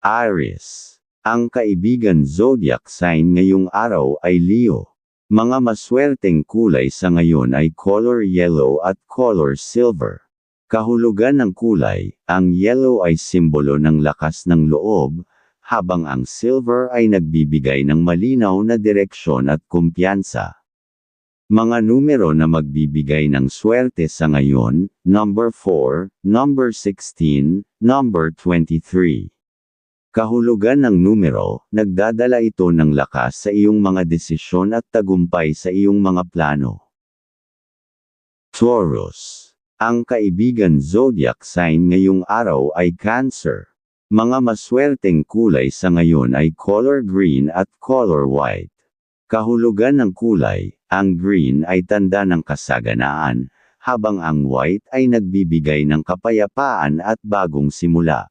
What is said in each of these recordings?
Aries. Ang kaibigan zodiac sign ngayong araw ay Leo. Mga maswerteng kulay sa ngayon ay color yellow at color silver. Kahulugan ng kulay, ang yellow ay simbolo ng lakas ng loob, habang ang silver ay nagbibigay ng malinaw na direksyon at kumpiyansa. Mga numero na magbibigay ng swerte sa ngayon, number 4, number 16, number 23. Kahulugan ng numero, nagdadala ito ng lakas sa iyong mga desisyon at tagumpay sa iyong mga plano. Taurus. Ang kaibigan zodiac sign ngayong araw ay Cancer. Mga maswerteng kulay sa ngayon ay color green at color white. Kahulugan ng kulay, ang green ay tanda ng kasaganaan, habang ang white ay nagbibigay ng kapayapaan at bagong simula.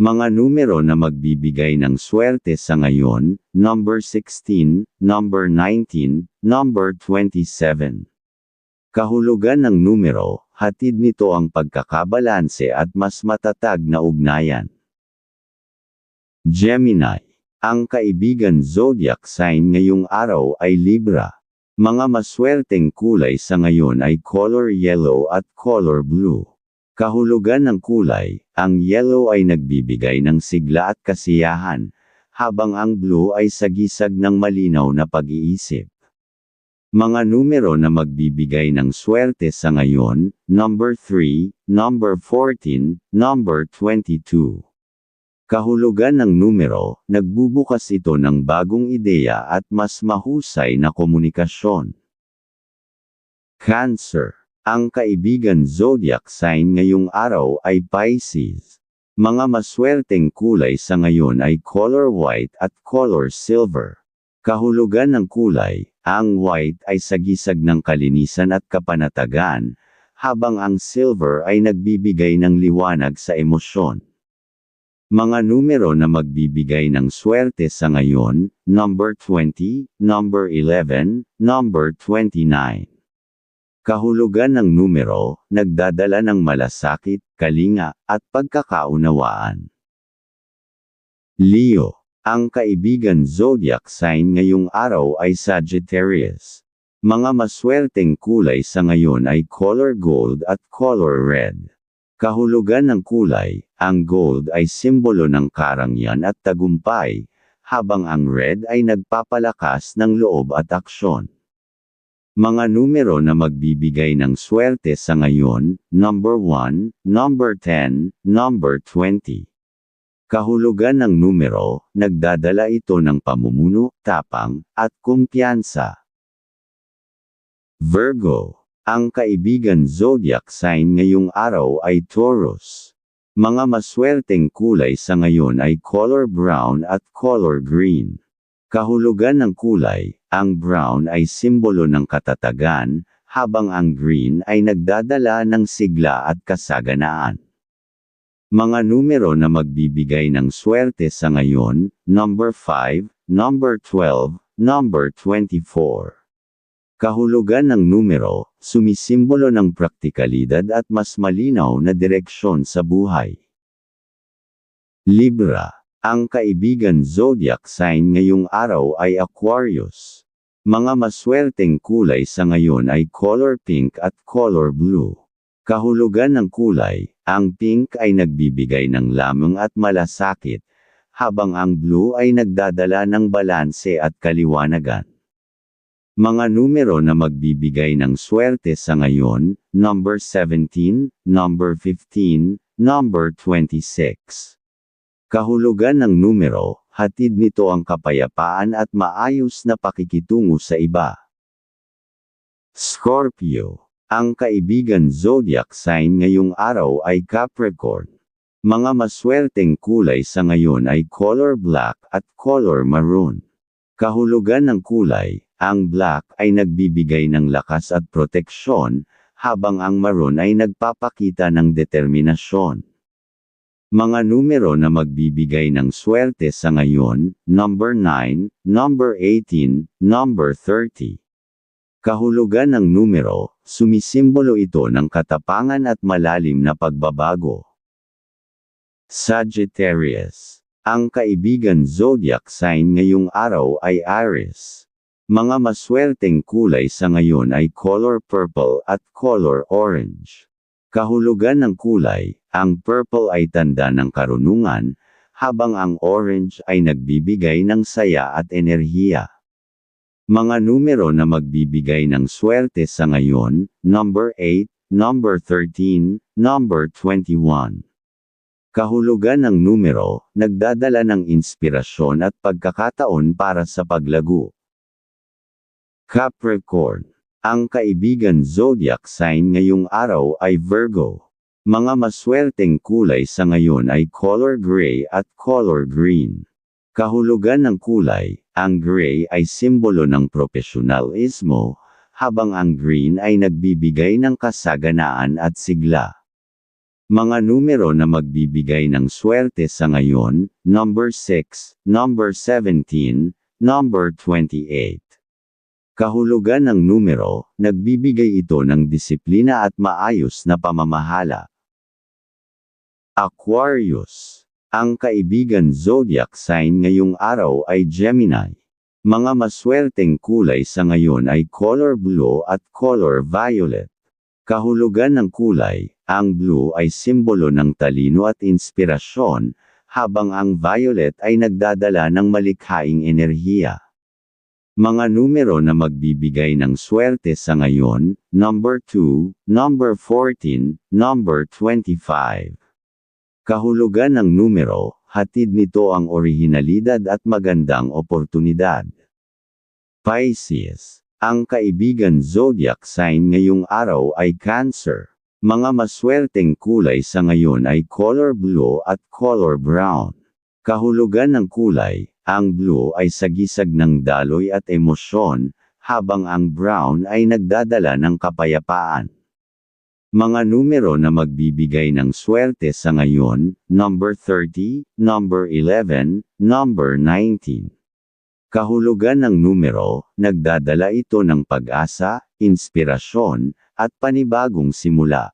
Mga numero na magbibigay ng swerte sa ngayon, number 16, number 19, number 27. Kahulugan ng numero, hatid nito ang pagkakabalanse at mas matatag na ugnayan. Gemini ang kaibigan zodiac sign ngayong araw ay Libra. Mga maswerteng kulay sa ngayon ay color yellow at color blue. Kahulugan ng kulay, ang yellow ay nagbibigay ng sigla at kasiyahan, habang ang blue ay sagisag ng malinaw na pag-iisip. Mga numero na magbibigay ng swerte sa ngayon, number 3, number 14, number 22. Kahulugan ng numero, nagbubukas ito ng bagong ideya at mas mahusay na komunikasyon. Cancer. Ang kaibigan zodiac sign ngayong araw ay Pisces. Mga maswerteng kulay sa ngayon ay color white at color silver. Kahulugan ng kulay, ang white ay sagisag ng kalinisan at kapanatagan, habang ang silver ay nagbibigay ng liwanag sa emosyon. Mga numero na magbibigay ng swerte sa ngayon, number 20, number 11, number 29. Kahulugan ng numero, nagdadala ng malasakit, kalinga, at pagkakaunawaan. Leo. Ang kaibigan zodiac sign ngayong araw ay Sagittarius. Mga maswerteng kulay sa ngayon ay color gold at color red. Kahulugan ng kulay, ang gold ay simbolo ng karangyaan at tagumpay, habang ang red ay nagpapalakas ng loob at aksyon. Mga numero na magbibigay ng swerte sa ngayon, number 1, number 10, number 20. Kahulugan ng numero, nagdadala ito ng pamumuno, tapang, at kumpiyansa. Virgo ang kaibigan zodiac sign ngayong araw ay Taurus. Mga maswerteng kulay sa ngayon ay color brown at color green. Kahulugan ng kulay, ang brown ay simbolo ng katatagan, habang ang green ay nagdadala ng sigla at kasaganaan. Mga numero na magbibigay ng swerte sa ngayon, number 5, number 12, number 24. Kahulugan ng numero, sumisimbolo ng praktikalidad at mas malinaw na direksyon sa buhay. Libra. Ang kaibigan zodiac sign ngayong araw ay Aquarius. Mga maswerteng kulay sa ngayon ay color pink at color blue. Kahulugan ng kulay, ang pink ay nagbibigay ng lamang at malasakit, habang ang blue ay nagdadala ng balanse at kaliwanagan. Mga numero na magbibigay ng swerte sa ngayon, number 17, number 15, number 26. Kahulugan ng numero, hatid nito ang kapayapaan at maayos na pakikitungo sa iba. Scorpio. Ang kaibigan zodiac sign ngayong araw ay Capricorn. Mga maswerteng kulay sa ngayon ay color black at color maroon. Kahulugan ng kulay, ang black ay nagbibigay ng lakas at proteksyon, habang ang maroon ay nagpapakita ng determinasyon. Mga numero na magbibigay ng swerte sa ngayon, number 9, number 18, number 30. Kahulugan ng numero, sumisimbolo ito ng katapangan at malalim na pagbabago. Sagittarius Ang kaibigan zodiac sign ngayong araw ay Aries. Mga maswerteng kulay sa ngayon ay color purple at color orange. Kahulugan ng kulay, ang purple ay tanda ng karunungan, habang ang orange ay nagbibigay ng saya at enerhiya. Mga numero na magbibigay ng swerte sa ngayon, number 8, number 13, number 21. Kahulugan ng numero, nagdadala ng inspirasyon at pagkakataon para sa paglago. Capricorn. Ang kaibigan zodiac sign ngayong araw ay Virgo. Mga maswerteng kulay sa ngayon ay color gray at color green. Kahulugan ng kulay, ang gray ay simbolo ng profesionalismo, habang ang green ay nagbibigay ng kasaganaan at sigla. Mga numero na magbibigay ng swerte sa ngayon, number 6, number 17, number 28. Kahulugan ng numero, nagbibigay ito ng disiplina at maayos na pamamahala. Aquarius. Ang kaibigan zodiac sign ngayong araw ay Gemini. Mga maswerteng kulay sa ngayon ay color blue at color violet. Kahulugan ng kulay, ang blue ay simbolo ng talino at inspirasyon, habang ang violet ay nagdadala ng malikhaing enerhiya. Mga numero na magbibigay ng swerte sa ngayon, number 2, number 14, number 25. Kahulugan ng numero, hatid nito ang orihinalidad at magandang oportunidad. Pisces ang kaibigan zodiac sign ngayong araw ay Cancer. Mga maswerteng kulay sa ngayon ay color blue at color brown. Kahulugan ng kulay, ang blue ay sagisag ng daloy at emosyon, habang ang brown ay nagdadala ng kapayapaan. Mga numero na magbibigay ng swerte sa ngayon, number 30, number 11, number 19. Kahulugan ng numero, nagdadala ito ng pag-asa, inspirasyon, at panibagong simula.